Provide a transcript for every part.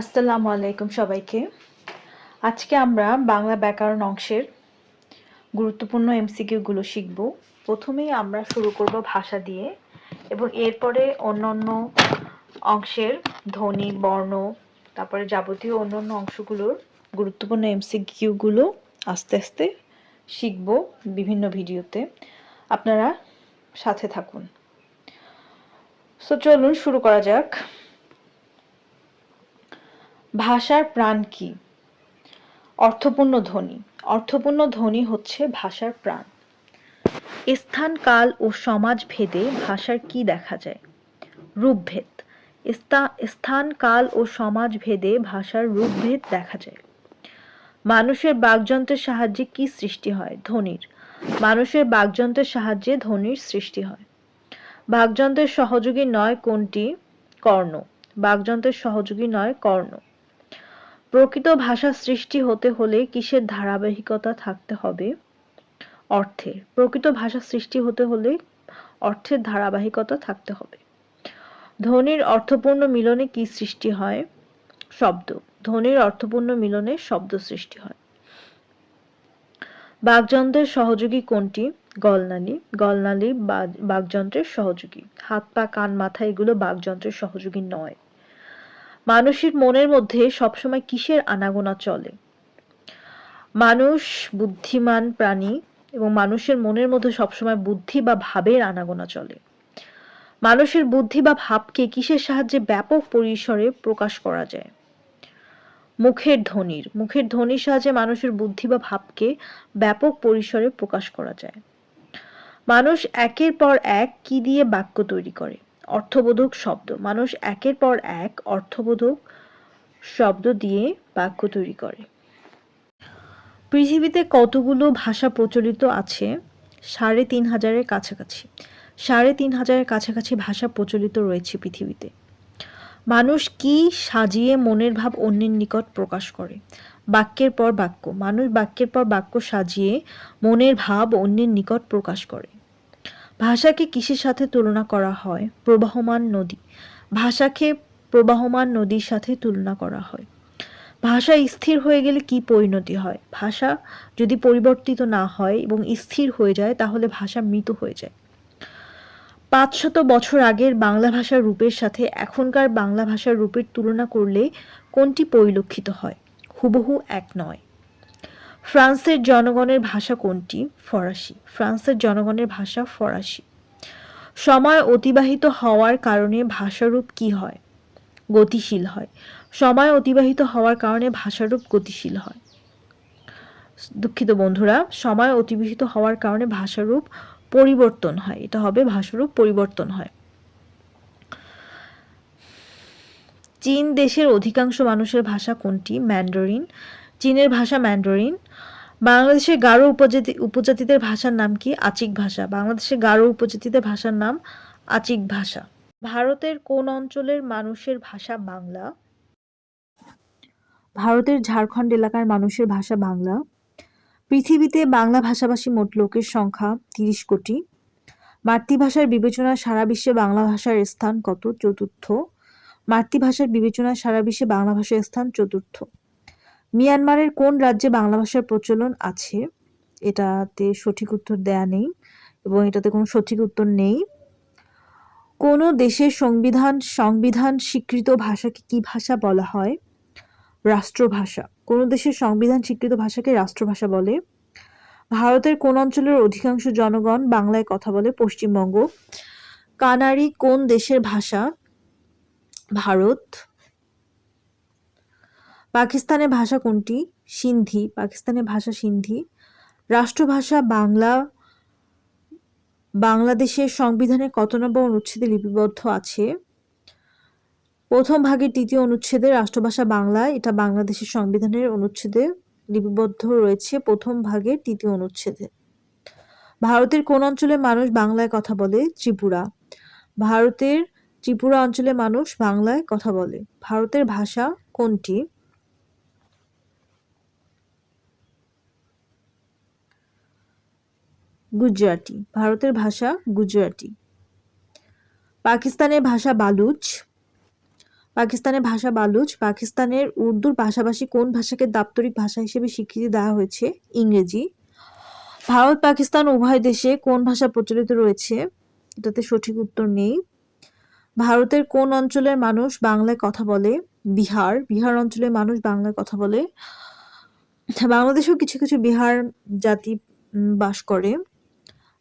আসসালামু আলাইকুম সবাইকে। আজকে আমরা বাংলা ব্যাকরণ অংশের গুরুত্বপূর্ণ এমসিকিউগুলো শিখব। প্রথমেই আমরা শুরু করব ভাষা দিয়ে এবং এরপরে অন্যান্য অংশের ধ্বনি, বর্ণ, তারপরে যাবতীয় অন্যান্য অংশগুলোর গুরুত্বপূর্ণ এমসিকিউগুলো আস্তে আস্তে শিখব বিভিন্ন ভিডিওতে। আপনারা সাথে থাকুন। সো চলুন শুরু করা যাক। ভাষার প্রাণ কি? অর্থপূর্ণ ধ্বনি। অর্থপূর্ণ ধ্বনি হচ্ছে ভাষার প্রাণ। স্থান, কাল ও সমাজ ভেদে ভাষার কি দেখা যায়? রূপভেদ। স্থান, কাল ও সমাজ ভেদে ভাষার রূপভেদ দেখা যায়। মানুষের বাকযন্ত্রের সাহায্যে কি সৃষ্টি হয়? ধ্বনির। মানুষের বাকযন্ত্রের সাহায্যে ধ্বনির সৃষ্টি হয়। বাকযন্ত্রের সহযোগী নয় কোনটি? কর্ণ। বাকযন্ত্রের সহযোগী নয় কর্ণ। প্রকৃত ভাষা সৃষ্টি হতে হলে কিসের ধারাবাহিকতা থাকতে হবে? অর্থের প্রকৃত ভাষা সৃষ্টি হতে হলে অর্থের ধারাবাহিকতা থাকতে হবে। ধ্বনির অর্থপূর্ণ মিলনে কি সৃষ্টি হয়? শব্দ, ধ্বনির অর্থপূর্ণ মিলনে শব্দ সৃষ্টি হয়। বাকযন্ত্রের সহযোগী কোনটি? গলনালী গলনালী বা- বাকযন্ত্রের সহযোগী। হাত পা কান, মাথা, এগুলো বাকযন্ত্রের সহযোগী নয়। মানুষের মনের মধ্যে সবসময় কিসের আনাগোনা চলে? মানুষ বুদ্ধিমান প্রাণী এবং মানুষের মনের মধ্যে সবসময় বুদ্ধি বা ভাবের আনাগোনা চলে। মানুষের বুদ্ধি বা ভাবকে কিসের সাহায্যে ব্যাপক পরিসরে প্রকাশ করা যায়? মুখের ধ্বনির মুখের ধ্বনির সাহায্যে মানুষের বুদ্ধি বা ভাবকে ব্যাপক পরিসরে প্রকাশ করা যায়। মানুষ একের পর এক কি দিয়ে বাক্য তৈরি করে? অর্থবোধক শব্দ। মানুষ একের পর এক অর্থবোধক শব্দ দিয়ে বাক্য তৈরি করে। পৃথিবীতে কতগুলো ভাষা প্রচলিত আছে? সাড়ে তিন হাজারের কাছাকাছি। সাড়ে তিন হাজারের কাছাকাছি ভাষা প্রচলিত রয়েছে পৃথিবীতে। মানুষ কি সাজিয়ে মনের ভাব অন্যের নিকট প্রকাশ করে? বাক্যের পর বাক্য। মানুষ বাক্যের পর বাক্য সাজিয়ে মনের ভাব অন্যের নিকট প্রকাশ করে। ভাষাকে কিসের সাথে তুলনা করা হয়? প্রবাহমান নদী। ভাষাকে প্রবাহমান নদীর সাথে তুলনা করা হয়। ভাষা স্থির হয়ে গেলে কি পরিণতি হয়? ভাষা যদি পরিবর্তিত না হয় এবং স্থির হয়ে যায়, তাহলে ভাষা মৃত হয়ে যায়। পাঁচশত বছর আগের বাংলা ভাষার রূপের সাথে এখনকার বাংলা ভাষার রূপের তুলনা করলে কোনটি পরিলক্ষিত হয়? হুবহু এক নয়। ফ্রান্সের জনগণের ভাষা কোনটি? ফরাসি। ফ্রান্সের জনগণের ভাষা ফরাসি। সময় অতিবাহিত হওয়ার কারণে ভাষারূপ কি হয়? গতিশীল হয়। সময় অতিবাহিত হওয়ার কারণে ভাষারূপ গতিশীল হয়। দুঃখিত বন্ধুরা, সময় অতিবাহিত হওয়ার কারণে ভাষারূপ পরিবর্তন হয়। এটা হবে ভাষারূপ পরিবর্তন হয়। চীন দেশের অধিকাংশ মানুষের ভাষা কোনটি? ম্যান্ডারিন। চীনের ভাষা ম্যান্ডারিন। বাংলাদেশের গারো উপজাতি উপজাতিদের ভাষার নাম কি? আচিক ভাষা। বাংলাদেশের গারো উপজাতিদের ভাষার নাম আচিক ভাষা। ভারতের কোন অঞ্চলের মানুষের ভাষা বাংলা? ভারতের ঝাড়খণ্ড এলাকার মানুষের ভাষা বাংলা। পৃথিবীতে বাংলা ভাষাভাষী মোট লোকের সংখ্যা তিরিশ কোটি। মাতৃভাষার বিবেচনায় সারা বিশ্বে বাংলা ভাষার স্থান কত? চতুর্থ। মাতৃভাষার বিবেচনায় সারা বিশ্বে বাংলা ভাষার স্থান চতুর্থ। মিয়ানমারের কোন রাজ্যে বাংলা ভাষার প্রচলন আছে? এটাতে সঠিক উত্তর দেয়া নেই এবং এটাতে কোনো সঠিক উত্তর নেই। কোন দেশের সংবিধান সংবিধান স্বীকৃত ভাষাকে কি ভাষা বলা হয়? রাষ্ট্রভাষা। কোন দেশের সংবিধান স্বীকৃত ভাষাকে রাষ্ট্রভাষা বলে। ভারতের কোন অঞ্চলের অধিকাংশ জনগণ বাংলায় কথা বলে, পশ্চিমবঙ্গ। কানারি কোন দেশের ভাষা? ভারত। পাকিস্তানের ভাষা কোনটি? সিন্ধি। পাকিস্তানের ভাষা সিন্ধি। রাষ্ট্রভাষা বাংলা। বাংলাদেশের সংবিধানে কত নম্বর অনুচ্ছেদে লিপিবদ্ধ আছে? প্রথম ভাগের তৃতীয় অনুচ্ছেদে রাষ্ট্রভাষা বাংলা, এটা বাংলাদেশের সংবিধানের অনুচ্ছেদে লিপিবদ্ধ রয়েছে প্রথম ভাগের তৃতীয় অনুচ্ছেদে। ভারতের কোন অঞ্চলের মানুষ বাংলায় কথা বলে? ত্রিপুরা। ভারতের ত্রিপুরা অঞ্চলে মানুষ বাংলায় কথা বলে। ভারতের ভাষা কোনটি? গুজরাটি, ভারতের ভাষা গুজরাটি। পাকিস্তানের ভাষা বালুচ। পাকিস্তানের ভাষা বালুচ, পাকিস্তানের উর্দুর পাশাপাশি কোন ভাষাকে দাপ্তরিক ভাষা হিসেবে স্বীকৃতি দেওয়া হয়েছে? ইংরেজি। ভারত, পাকিস্তান উভয় দেশে কোন ভাষা প্রচলিত রয়েছে? এটাতে সঠিক উত্তর নেই। ভারতের কোন অঞ্চলের মানুষ বাংলায় কথা বলে? বিহার। বিহার অঞ্চলের মানুষ বাংলায় কথা বলে। বাংলাদেশেও কিছু কিছু বিহার জাতি বাস করে।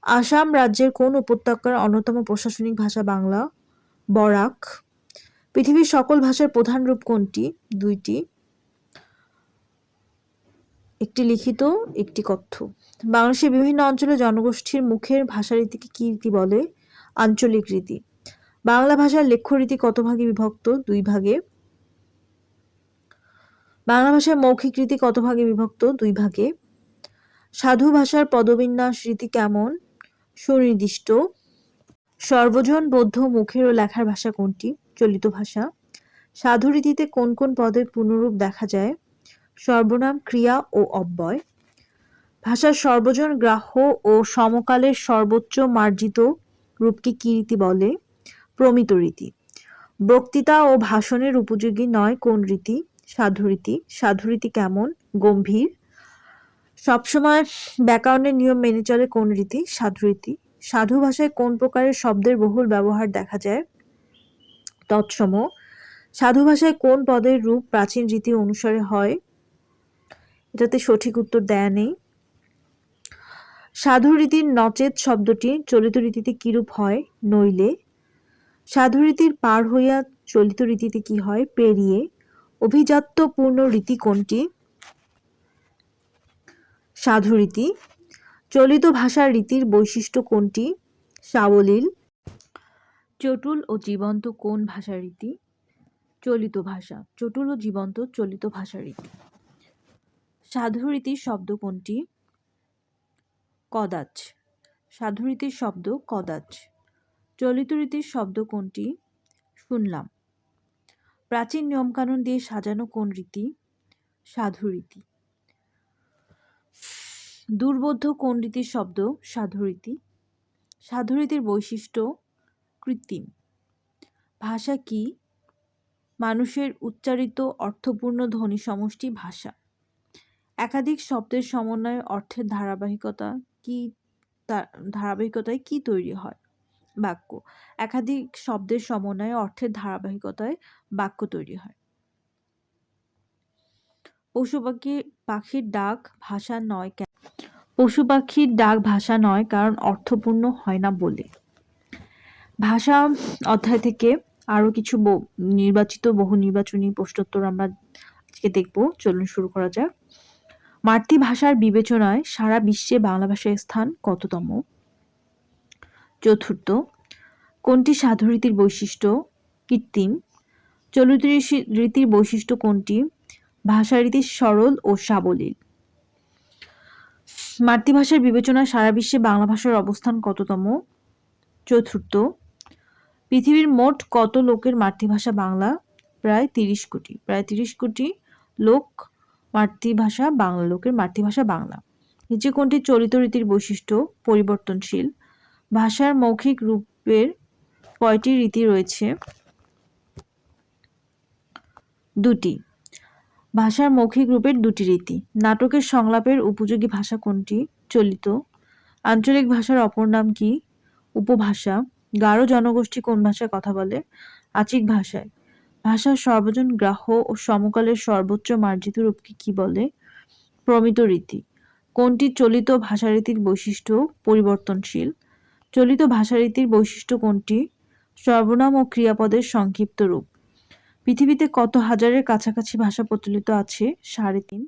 আসাম রাজ্যের কোন উপত্যকার অন্যতম প্রশাসনিক ভাষা বাংলা? বরাক। পৃথিবীর সকল ভাষার প্রধান রূপ কোনটি? দুইটি। একটি লিখিত, একটি কথ্য। বাংলাদেশের বিভিন্ন অঞ্চলে জনগোষ্ঠীর মুখের ভাষারীতিকে কি রীতি বলে? আঞ্চলিক রীতি। বাংলা ভাষার লেখ্য রীতি কত ভাগে বিভক্ত? দুই ভাগে। বাংলা ভাষার মৌখিক রীতি কত ভাগে বিভক্ত? দুই ভাগে। সাধু ভাষার পদবিন্যাস রীতি কেমন? সুনির্দিষ্ট, সর্বজন বৌদ্ধ মুখের ও লেখার ভাষা কোনটি? চলিত ভাষা। সাধু রীতিতে কোন কোন পদের পুনরূপ দেখা যায়? সর্বনাম, ক্রিয়া ও অব্যয়। ভাষার সর্বজন গ্রাহ্য ও সমকালের সর্বোচ্চ মার্জিত রূপকে কি রীতি বলে? প্রমিত রীতি। বক্তৃতা ও ভাষণের উপযোগী নয় কোন রীতি? সাধুরীতি সাধুরীতি কেমন? গম্ভীর সবসময় ব্যাকরণের নিয়ম মেনে চলে কোন রীতি? সাধুরীতি সাধু ভাষায় কোন প্রকারের শব্দের বহুল ব্যবহার দেখা যায়? তৎসম। সাধু ভাষায় কোন পদের রূপ প্রাচীন রীতি অনুসারে হয়? এটাতে সঠিক উত্তর দেয়া নেই। সাধু রীতির নচেত শব্দটি চলিত রীতিতে কিরূপ হয়? নইলে। সাধু রীতির পার হইয়া চলিত রীতিতে কি হয়? পেরিয়ে। অভিজাত্যপূর্ণ রীতি কোনটি? সাধু রীতি, চলিত ভাষার রীতির বৈশিষ্ট্য কোনটি? সাবলীল। চটুল ও জীবন্ত কোন ভাষা রীতি? চলিত ভাষা। চটুল ও জীবন্ত চলিত ভাষা রীতি। সাধু রীতির শব্দ কোনটি? কদাচ। সাধু রীতির শব্দ কদাচ। চলিত রীতির শব্দ কোনটি? শুনলাম। প্রাচীন নিয়মকানুন দিয়ে সাজানো কোন রীতি? সাধু রীতি। দুর্বোধ্য কোন শব্দ সাধুরীতি। সাধুরীতির বৈশিষ্ট্য কৃত্রিম। ভাষা কি? মানুষের উচ্চারিত অর্থপূর্ণ ধ্বনি সমষ্টি ভাষা। একাধিক শব্দের সমন্বয়ে অর্থের ধারাবাহিকতা কি ধারাবাহিকতায় কি তৈরি হয়? বাক্য। একাধিক শব্দের সমন্বয়ে অর্থের ধারাবাহিকতায় বাক্য তৈরি হয়। পশু পাখি পাখির ডাক, ভাষা, নয় পশু পাখির ডাক ভাষা নয়, কারণ অর্থপূর্ণ হয় না বলে। ভাষা অধ্যায় থেকে আরও কিছু নির্বাচিত বহু নির্বাচনী প্রশ্নোত্তর আমরা আজকে দেখব। চলুন শুরু করা যাক। মাতৃভাষার বিবেচনায় সারা বিশ্বে বাংলা ভাষার স্থান কততম? চতুর্থ, কোনটি সাধু রীতির বৈশিষ্ট্য? কৃত্রিম চলিত রীতির বৈশিষ্ট্য কোনটি? ভাষা রীতি সরল ও সাবলীল। মাতৃভাষার বিবেচনায় সারা বিশ্বে বাংলা ভাষার অবস্থান কততম? চতুর্থ, পৃথিবীর মোট কত লোকের মাতৃভাষা বাংলা? প্রায় তিরিশ কোটি, প্রায় তিরিশ কোটি লোক মাতৃভাষা বাংলা, লোকের মাতৃভাষা বাংলা। নিচে কোনটি চলিত রীতির বৈশিষ্ট্য? পরিবর্তনশীল। ভাষার মৌখিক রূপের কয়টি রীতি রয়েছে? দুটি ভাষার মৌখিক রূপের দুটি রীতি। নাটকের সংলাপের উপযোগী ভাষা কোনটি? চলিত। আঞ্চলিক ভাষার অপর নাম কি? উপভাষা। গারো জনগোষ্ঠী কোন ভাষায় কথা বলে? আচিক ভাষায়। ভাষার সর্বজন গ্রাহ্য ও সমকালের সর্বোচ্চ মার্জিত রূপকে কি বলে? প্রমিত রীতি। কোনটি চলিত ভাষারীতির বৈশিষ্ট্য পরিবর্তনশীল? চলিত ভাষারীতির বৈশিষ্ট্য কোনটি? সর্বনাম ও ক্রিয়াপদের সংক্ষিপ্ত রূপ। পৃথিবীতে কত হাজারের কাছাকাছি ভাষা প্রচলিত আছে? সাড়ে তিন।